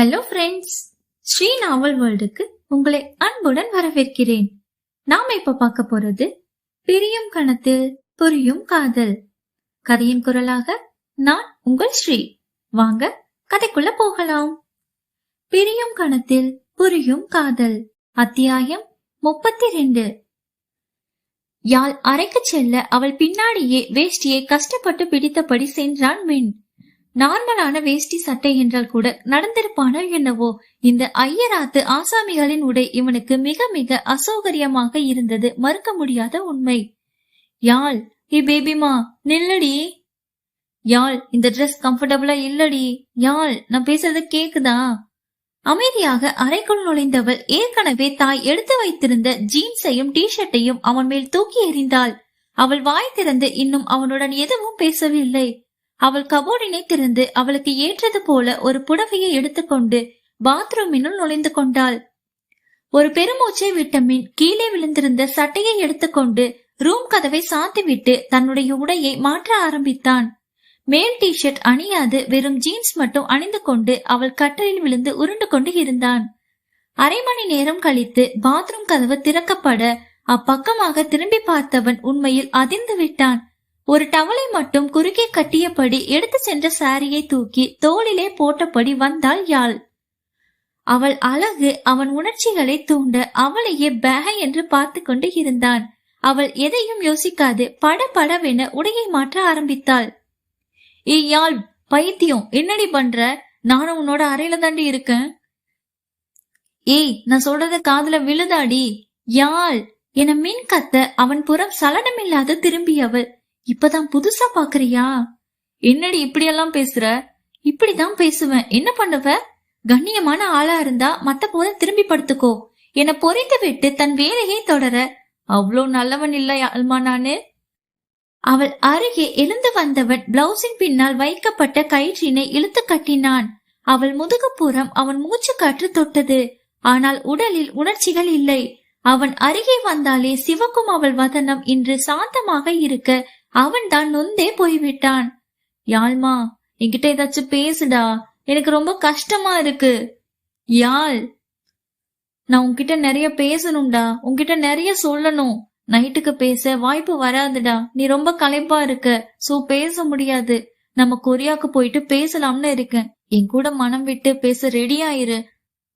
Hello friends Sri novel வேர்ல்டுக்கு உங்களை அன்புடன் வரவேற்கிறேன். நாம இப்ப பார்க்க போறது பிரியும் கணத்தில் புரியும் காதல். கதையின் குரலாக நான் உங்கள் ஸ்ரீ. வாங்க கதைக்குள்ள போகலாம். பிரியும் கணத்தில் புரியும் காதல் அத்தியாயம் முப்பத்தி ரெண்டு யாழ் அறைக்கு செல்ல அவள் பின்னாடியே வேஷ்டியை கஷ்டப்பட்டு பிடித்தபடி சென்றான் மின். நார்மலான வேஷ்டி சட்டை என்றால் கூட நடந்திருப்பானோ என்னவோ இந்த ஐயராத்து ஆசாமிகளின் உடை இவனுக்கு மிக மிக அசௌகரியமாக இருந்தது மறுக்க முடியாத உண்மை. யாழ் ஏ பேபிமா நில்லடி. யாழ் இந்த ட்ரெஸ் கம்ஃபர்டபுளா இல்லடி. யாழ் நான் பேசுறது கேக்குதா? அமைதியாக அறைக்குள் நுழைந்தவள் ஏற்கனவே தாய் எடுத்து வைத்திருந்த ஜீன்ஸையும் டிஷர்ட்டையும் அவன் மேல் தூக்கி எறிந்தாள். அவள் வாய் திறந்து இன்னும் அவனுடன் எதுவும் பேசவில்லை. அவள் கபோர்டினை திறந்து அவளுக்கு ஏற்றது போல ஒரு புடவையை எடுத்துக்கொண்டு பாத்ரூமினுள் நுழைந்து கொண்டாள். ஒரு பெருமூச்சை விட்டமின் கீழே விழுந்திருந்த சட்டையை எடுத்துக்கொண்டு ரூம் கதவை சாத்திவிட்டு தன்னுடைய உடையை மாற்ற ஆரம்பித்தான். மேல் டிஷர்ட் அணியாது வெறும் ஜீன்ஸ் மட்டும் அணிந்து கொண்டு அவள் கட்டலில் விழுந்து உருண்டு கொண்டு இருந்தான். அரை மணி நேரம் கழித்து பாத்ரூம் கதவு திறக்கப்பட அப்பக்கமாக திரும்பி பார்த்தவன் உண்மையில் அதிர்ந்து விட்டான். ஒரு டவலை மட்டும் குறுக்கே கட்டியபடி எடுத்து சென்ற சாரியை தூக்கி தோளிலே போட்டபடி வந்தாள் யாழ். அவள் அழகு அவன் உணர்ச்சிகளை தூண்ட அவளையே பேக என்று பார்த்து கொண்டு இருந்தான். அவள் எதையும் யோசிக்காது பட படவென உடையை மாற்ற ஆரம்பித்தாள். ஏ யாழ் பைத்தியம் என்னடி பண்ற? நானும் உன்னோட அறையில தாண்டி இருக்கேன். ஏய் நான் சொல்றத காதுல விழுதாடி யாழ் என மின் கத்த அவன் புறம் சலனமில்லாது திரும்பியவள். இப்பதான் புதுசா பாக்குறியா? என்னடி இப்படியெல்லாம் பேசுற? இப்படிதான் பேசுவேன். என்ன பண்ணுவ? கண்ணியமான ஆளா இருந்தா மத்த போத திரும்பி படுத்துக்கோ. என பொறித்து விட்டு தன் வேலையை தொடர. அவ்வளோ நல்லவன் இல்லை அல்மா நானு? அவள் அருகே எழுந்து வந்தவன் பிளவுஸின் பின்னால் வைக்கப்பட்ட கயிற்றினை இழுத்து கட்டினான். அவள் முதுகுப்புறம் அவன் மூச்சு காற்று தொட்டது. ஆனால் உடலில் உணர்ச்சிகள் இல்லை. அவன் அருகே வந்தாலே சிவக்கும் அவள் வதனம் இன்று சாந்தமாக இருக்க அவன் தான் நொந்தே போய்விட்டான். யாழ்மா என்கிட்ட ஏதாச்சும் பேசுடா. எனக்கு ரொம்ப கஷ்டமா இருக்கு. யாழ் நான் உன்கிட்ட நிறைய பேசணும்டா. உன்கிட்ட நிறைய சொல்லணும். நைட்டுக்கு பேச வாய்ப்பு வராதுடா. நீ ரொம்ப களைப்பா இருக்க. சோ பேச முடியாது. நம்ம கொரியாக்கு போயிட்டு பேசலாம்னு இருக்கேன். என் கூட மனம் விட்டு பேச ரெடி ஆயிரு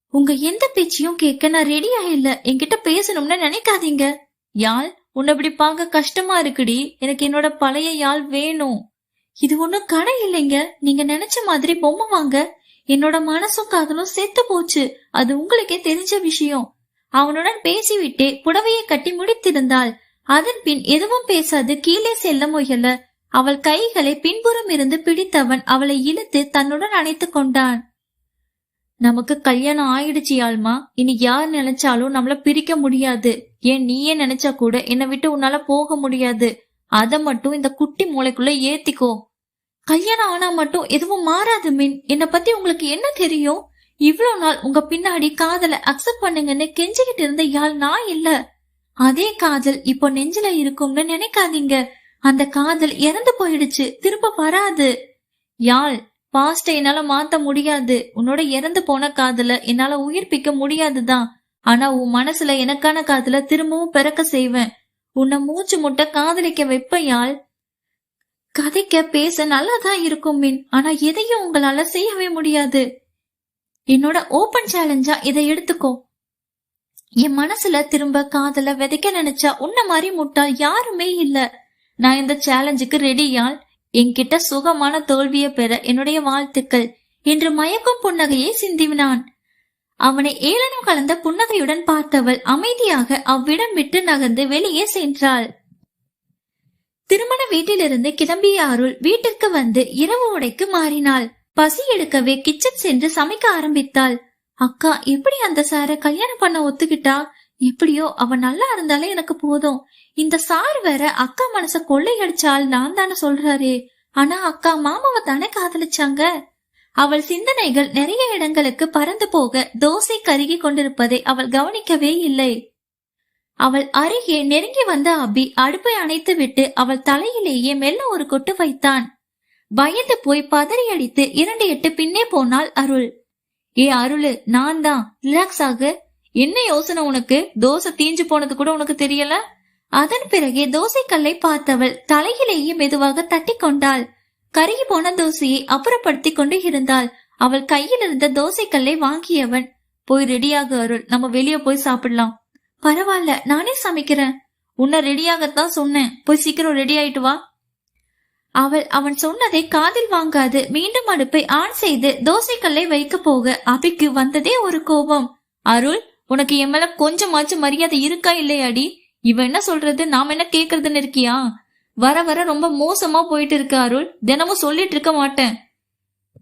உங்க எந்த பேச்சையும் கேட்க நான் ரெடியா இல்ல என்கிட்ட பேசணும்னு நினைக்காதீங்க. யாழ் உன்னை இப்படி பார்க்க கஷ்டமா இருக்குடி. எனக்கு என்னோட பழைய யாழ் வேணும். இது ஒண்ணும் கடை இல்லைங்க. நீங்க நினைச்ச மாதிரி பொம்மை வாங்க. என்னோட மனசும் காதலும் செத்து போச்சு. அது உங்களுக்கே தெரிஞ்ச விஷயம். அவனுடன் பேசிவிட்டே புடவையை கட்டி முடித்திருந்தாள். அதன் பின் எதுவும் பேசாது கீழே செல்ல முயல. அவள் கைகளை பின்புறம் இருந்து பிடித்தவன் அவளை இழுத்து தன்னுடன் அணைத்துக் கொண்டான். நமக்கு கல்யாணம் ஆயிடுச்சு யாழ்மா. இனி யார் நினைச்சாலும் நம்மள பிரிக்க முடியாது. ஏன் நீயே நினைச்சா கூட என்னை விட்டு உன்னால போக முடியாது. அத மட்டும் இந்த குட்டி மூளைக்குள்ள ஏத்திக்கோ. கல்யாணம் ஆனா மட்டும் எதுவும் மாறாது மீன். என்னை பத்தி உங்களுக்கு என்ன தெரியும்? இவ்வளவு நாள் உங்க பின்னாடி காதலை அக்செப்ட் பண்ணுங்கன்னு கெஞ்சிக்கிட்டு இருந்த யாழ் நான் இல்ல. அதே காதல் இப்போ நெஞ்சில இருக்கும்னு நினைக்காதீங்க. அந்த காதல் இறந்து போயிடுச்சு. திரும்ப வராது. யாழ் பாஸ்ட என்னால மாத்த முடியாது. உன்னோட இறந்து போன காதல என்னால உயிர்ப்பிக்க முடியாதுதான். ஆனா உன் மனசுல எனக்கான காதல திரும்பவும் பிறக்க செய்வேன். உன்னை மூச்சு முட்டை காதலிக்க வைப்பையால் கதைக்க பேச நல்லாதான் இருக்கும் மின். ஆனா எதையும் உங்களால செய்யவே முடியாது. என்னோட ஓபன் சேலஞ்சா இதை எடுத்துக்கோ. என் மனசுல திரும்ப காதல விதைக்க நினைச்சா உன்ன மாதிரி முட்டாள் யாருமே இல்ல. நான் இந்த சேலஞ்சுக்கு ரெடியால் என்கிட்ட சுகமான தோல்வியை பெற என்னுடைய வாழ்த்துக்கள் என்று மயக்கும் புன்னகையை சிந்தினான். அவனை ஏளனம் கலந்த புன்னகையுடன் பார்த்தவள் அமைதியாக அவ்விடம் விட்டு நகர்ந்து வெளியே சென்றாள். திருமண வீட்டிலிருந்து கிளம்பிய அருள் வீட்டிற்கு வந்து இரவு உடைக்கு மாறினாள். பசி எடுக்கவே கிச்சன் சென்று சமைக்க ஆரம்பித்தாள். அக்கா எப்படி அந்த சார கல்யாணம் பண்ண ஒத்துக்கிட்டா? எப்படியோ அவ நல்லா இருந்தாலே எனக்கு போதும். இந்த சார் வேற அக்கா மனச கொள்ளையடிச்சால் நான் தானே சொல்றாரு. ஆனா அக்கா மாமாவை தானே காதலிச்சாங்க? அவள் சிந்தனைகள் நிறைய இடங்களுக்கு பறந்து போக தோசை கருகி கொண்டிருப்பதை அவள் கவனிக்கவே இல்லை. அவள் அருகே நெருங்கி வந்த அபி அடுப்பை அணைத்து விட்டு அவள் தலையிலேயே மெல்ல ஒரு கொட்டு வைத்தான். பயந்து போய் பதறி அடித்து இரண்டு எட்டு பின்னே போனாள் அருள். ஏ அருளு நான் தான். ரிலாக்ஸ் ஆகு. என்ன யோசனை உனக்கு? தோசை தீஞ்சு போனது கூட உனக்கு தெரியல? அதன் பிறகே தோசை கல்லை பார்த்தவள் தலையிலேயே மெதுவாக தட்டி கொண்டாள் கருகி போன தோசையை அப்புறப்படுத்தி கொண்டு இருந்தாள். அவள் கையில் இருந்த தோசை கல்லை வாங்கியவன். போய் ரெடியாக அருள். நம்ம வெளியே போய் சாப்பிடலாம். பரவாயில்ல நானே சமைக்கிறேன். உன்னை ரெடியாகத்தான் சொன்னேன். போய் சீக்கிரம் ரெடி ஆயிட்டு வா. அவள் அவன் சொன்னதை காதில் வாங்காது மீண்டும் அடுப்பை ஆன் செய்து தோசைக்கல்லை வைக்க போக அபிக்கு வந்ததே ஒரு கோபம். அருள் உனக்கு என் மேல கொஞ்சமாச்சும் மரியாதை இருக்கா இல்லையாடி? இவன் என்ன சொல்றது? நாம என்ன கேக்குறதுன்னு இருக்கியா? வர வர ரொம்ப மோசமா போயிட்டு இருக்க அருள். தினமும் சொல்லிட்டு இருக்க மாட்டேன்.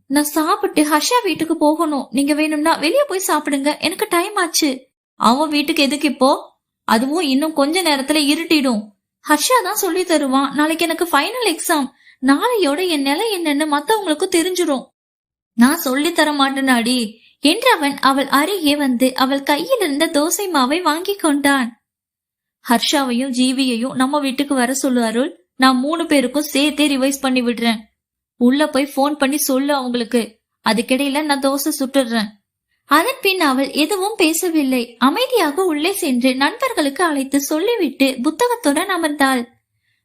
நான் சாப்பிட்டு ஹர்ஷா வீட்டுக்கு போகணும். நீங்க வேணும்னா வெளியே போய் சாப்பிடுங்க. எனக்கு டைம் ஆச்சு. அவன் வீட்டுக்கு எதுக்கு இப்போ? அதுவும் இன்னும் கொஞ்ச நேரத்துல இருட்டிடும். ஹர்ஷா தான் சொல்லி தருவான். நாளைக்கு எனக்கு ஃபைனல் எக்ஸாம் நாளையோட என் நிலை என்னன்னு மத்தவங்களுக்கு தெரிஞ்சிடும் நான் சொல்லி தர மாட்டேனாடி. என்றவன் அவள் அருகே வந்து அவள் கையில் இருந்த தோசை மாவை வாங்கி கொண்டான். ஹர்ஷாவையும் ஜீவியையும் நம்ம வீட்டுக்கு வர சொல்லு அருள். நான் மூணு பேருக்கும் சேர்த்தே ரிவைஸ் பண்ணி விடுறேன். உள்ள போய் ஃபோன் பண்ணி சொல்லு அவங்களுக்கு. அதுக்கிடையில நான் தோசை சுட்டுடுறேன். அதன் பின் அவள் எதுவும் பேசவில்லை. அமைதியாக உள்ளே சென்று நண்பர்களுக்கு அழைத்து சொல்லிவிட்டு புத்தகத்துடன் அமர்ந்தாள்.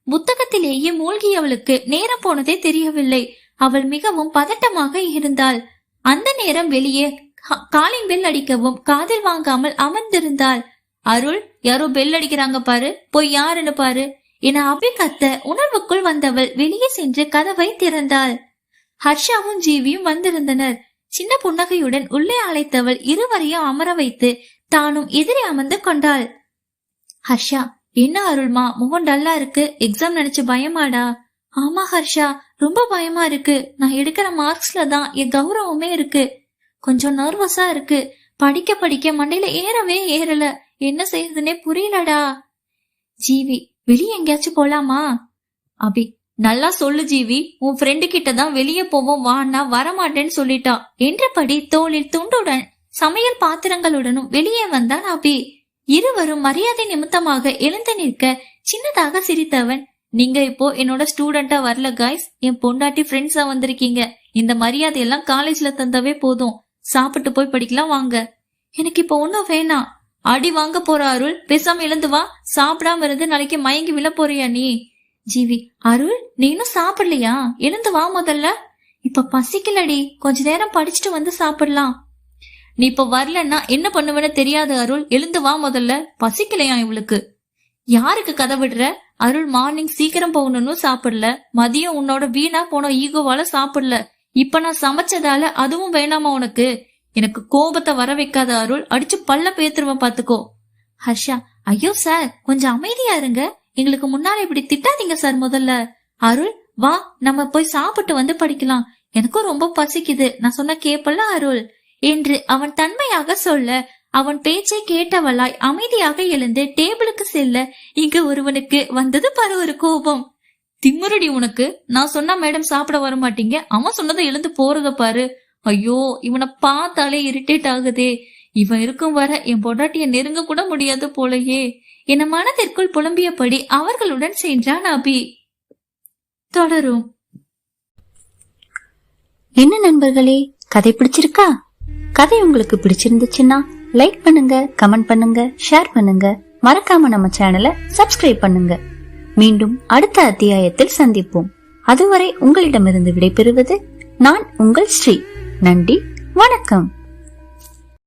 புத்தகத்திலேயே மூழ்கியவளுக்கு நேரம் போனதே தெரியவில்லை. அவள் மிகவும் பதட்டமாக இருந்தாள். அந்த நேரம் வெளியே காலிங் பெல் அடிக்கவும் காதில் வாங்காமல் அமர்ந்திருந்தாள். அருள் யாரோ பெல் அடிக்கிறாங்க பாரு. போய் யாருன்னு பாரு. என அபி கத்த உணர்வுக்குள் வந்தவள் வெளியே சென்று கதவை திறந்தாள். ஹர்ஷாவும் ஜீவியும் வந்திருந்தனர். சின்ன புன்னகையுடன் உள்ளே அழைத்தவள் இருவரையும் அமர வைத்து தானும் எதிரே அமர்ந்து கொண்டாள். ஹர்ஷா என்ன அருள்மா முகம் டல்லா இருக்கு. எக்ஸாம் நினைச்சு பயமாடா. ஆமா ஹர்ஷா ரொம்ப பயமா இருக்கு. நான் எடுக்கிற மார்க்ஸ்ல தான் என் கௌரவமே இருக்கு. கொஞ்சம் நர்வஸா இருக்கு. படிக்க படிக்க மண்டையில ஏறவே ஏறல. என்ன செய்யறதுனே புரியலடா. ஜீவி வெளியே எங்கேயாச்சும் போலாமா? அபி நல்லா சொல்லு ஜீவி உன் ஃப்ரெண்டு கிட்ட தான் வெளியே போவோம் வான்னா வரமாட்டேன்னு சொல்லிட்டா. என்றபடி தோளில் துண்டுடன் சமையல் பாத்திரங்களுடனும் வெளியே வந்தான் அபி. இருவரும் மரியாதை நிமித்தமாக எழுந்து நிற்க சின்னதாக சிரித்தவன் நீங்க இப்போ என்னோட ஸ்டூடெண்டா வரல காய்ஸ் என் பொண்டாட்டி ஃப்ரெண்ட்ஸா வந்திருக்கீங்க. இந்த மரியாதை எல்லாம் காலேஜ்ல தந்தவே போதும். சாப்பிட்டு போய் படிக்கலாம் வாங்க. எனக்கு இப்போ ஒன்னும் வேணாம். அடி வாங்க போற அருள் பேசாம எழுந்து வா. சாப்பிடாம இருந்து நாளைக்கு மயங்கி விழ போறியா நீ? ஜீவி அருள் நீ இன்னும் சாப்பிடலையா? எழுந்து வா முதல்ல. இப்ப பசிக்கலடி. கொஞ்ச நேரம் படிச்சுட்டு வந்து சாப்பிடலாம். நீ இப்ப வரலன்னா என்ன பண்ணுவேன்னு தெரியாது அருள். எழுந்து வா முதல்ல. பசிக்கலையா இவளுக்கு? யாருக்கு கதை விடுற? அருள் மார்னிங் சீக்கிரம் போகணும்னு சாப்பிடல. மதியம் உன்னோட வீணா போன ஈகோவால சாப்பிடல. இப்ப நான் சமைச்சதால அதுவும் வேணாமா உனக்கு? எனக்கு கோபத்தை வர வைக்காத அருள் அடிச்சு பல்ல பேத்துருவ பாத்துக்கோ ஹர்ஷா ஐயோ சார் கொஞ்சம் அமைதியா இருங்க. எங்களுக்கு முன்னால இப்படி திட்டாதீங்க சார் முதல்ல. அருள் வா நம்ம போய் சாப்பிட்டு வந்து படிக்கலாம். எனக்கும் ரொம்ப பசிக்குது. நான் சொன்ன கேப்பல்ல அருள். என்று அவன் தன்மையாக சொல்ல அவன் பேச்சை கேட்டவளாய் அமைதியாக எழுந்து டேபிளுக்கு செல்ல இங்கு ஒருவனுக்கு வந்தது பாரு ஒரு கோபம். திம்முருடி உனக்கு. நான் சொன்னா மேடம் சாப்பிட வர மாட்டீங்க. அவன் சொன்னதை எழுந்து போறத பாரு. ஐயோ இவனை பார்த்தாலே இரிட்டேட் ஆகுதே. இவன் இருக்கும் வர என் பொண்டாட்டிய நெருங்க கூட முடியாது போலயே. என மனதிற்குள் புலம்பியபடி அவர்களுடன் சென்றான் அபி. தொடரும். என்ன நண்பர்களே கதை பிடிச்சிருக்கா? கதை உங்களுக்கு பிடிச்சிருந்துச்சுன்னா லைக் பண்ணுங்க கமெண்ட் பண்ணுங்க ஷேர் பண்ணுங்க. மறக்காம நம்ம சேனலை சப்ஸ்கிரைப் பண்ணுங்க. மீண்டும் அடுத்த அத்தியாயத்தில் சந்திப்போம். அதுவரை உங்களிடமிருந்து விடைபெறுவது நான் உங்கள் ஸ்ரீ. நன்றி வணக்கம்.